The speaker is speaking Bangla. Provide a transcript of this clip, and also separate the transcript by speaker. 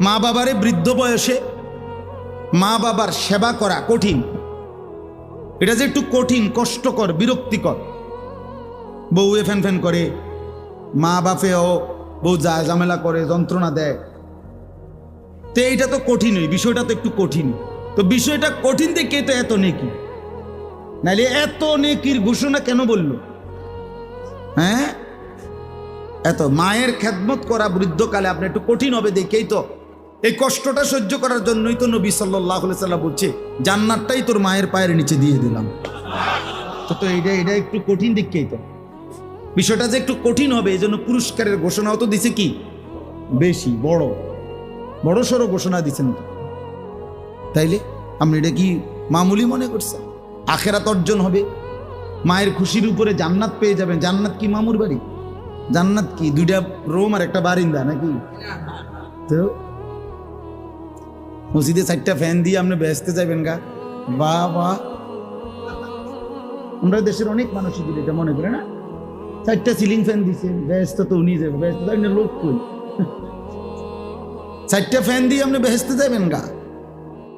Speaker 1: মা বাবারে বৃদ্ধ বয়সে মা বাবার সেবা করা কঠিন। এটা যে একটু কঠিন, কষ্টকর, বিরক্তিকর। বউ এ ফ্যান ফ্যান করে, মা বাপেও বউ যা ঝামেলা করে, যন্ত্রণা দেয়। তো এইটা তো কঠিনই বিষয়টা তো একটু কঠিন। তো বিষয়টা কঠিন দেখে তো এত নেকি? নাইলে এত নেকির ঘোষণা কেন বলল? হ্যাঁ? এত মায়ের খেদমত করা বৃদ্ধকালে আপনি একটু কঠিন হবে দেখেই তো। এই কষ্টটা সহ্য করার জন্যই তো নবী সাল্লাহ সাল্লাম বলছে, জান্নাতটাই তোর মায়ের পায়ের নিচে দিয়ে দিলাম। তো তো এটা এটা একটু কঠিন দেখেই তো। বিষয়টা যে একটু কঠিন হবে এই জন্য পুরস্কারের ঘোষণাও তো দিছে কি? বেশি, বড়। বড় সড়ো ঘোষণা দিচ্ছেন তো। তাইলে আপনি এটা কি মামুলি মনে করছেন? আখেরাত অর্জন হবে। মায়ের খুশির উপরে জান্নাত পেয়ে যাবেন। জান্নাত কি মামুর বাড়ি? জান্নাত কি দুইটা রোম আর একটা বারিন্দা নাকি? তো মসজিদে চারটা ফ্যান দিয়ে আপনি বেসতে যাবেন গা। বা বা আমরা দেশের অনেক মানুষ যদি এটা মনে করে না? চারটা সিলিং ফ্যান দিছে, ব্যস্ত তো উনি যাবে, ব্যস্ত লোক কই? চারটা ফ্যান দিয়ে আপনি বেহেস্তে যাবেন গা।